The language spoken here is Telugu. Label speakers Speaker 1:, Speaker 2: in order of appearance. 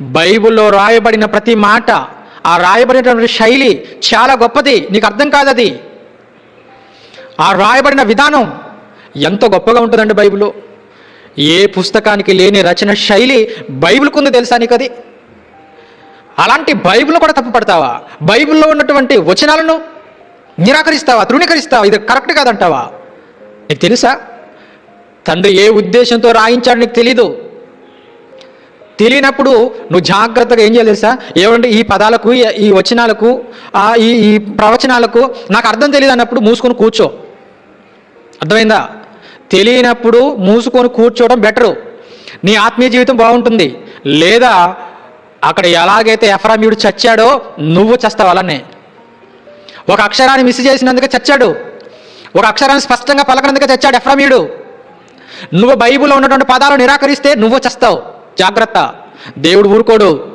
Speaker 1: బైబిల్లో రాయబడిన ప్రతి మాట ఆ రాయబడినటువంటి శైలి చాలా గొప్పది. నీకు అర్థం కాదు అది ఆ రాయబడిన విధానం ఎంత గొప్పగా ఉంటుందండి బైబిల్? ఏ పుస్తకానికి లేని రచన శైలి బైబిల్కు ఉంది తెలుసా నీకు అది అలాంటి బైబిల్ కూడా తప్పు పడతావా? బైబిల్లో ఉన్నటువంటి వచనాలను నిరాకరిస్తావా? తృణీకరిస్తావా? ఇది కరెక్ట్ కాదంటావా? నీకు తెలుసా? తండ్రి ఏ ఉద్దేశంతో రాయించాడు నీకు తెలీదు. తెలియనప్పుడు నువ్వు జాగ్రత్తగా ఏం చేయాలి తెలుసా? ఏమంటే ఈ పదాలకు ఈ- వచనాలకు ఈ ఈ ప్రవచనాలకు నాకు అర్థం తెలియదు అన్నప్పుడు మూసుకొని కూర్చో. అర్థమైందా? తెలియనప్పుడు మూసుకొని కూర్చోవడం బెటరు. నీ ఆత్మీయ జీవితం బాగుంటుంది. లేదా అక్కడ ఎలాగైతే ఎఫ్రామీయుడు చచ్చాడో నువ్వు చస్తావు అలానే ఒక అక్షరాన్ని మిస్ చేసినందుకే చచ్చాడు. ఒక అక్షరాన్ని స్పష్టంగా పలకనందుకే చచ్చాడు ఎఫ్రామీయుడు. నువ్వు బైబిల్లో ఉన్నటువంటి పదాలు నిరాకరిస్తే నువ్వు చస్తావు. జాగ్రత్త. దేవుడు ఊరుకోడు.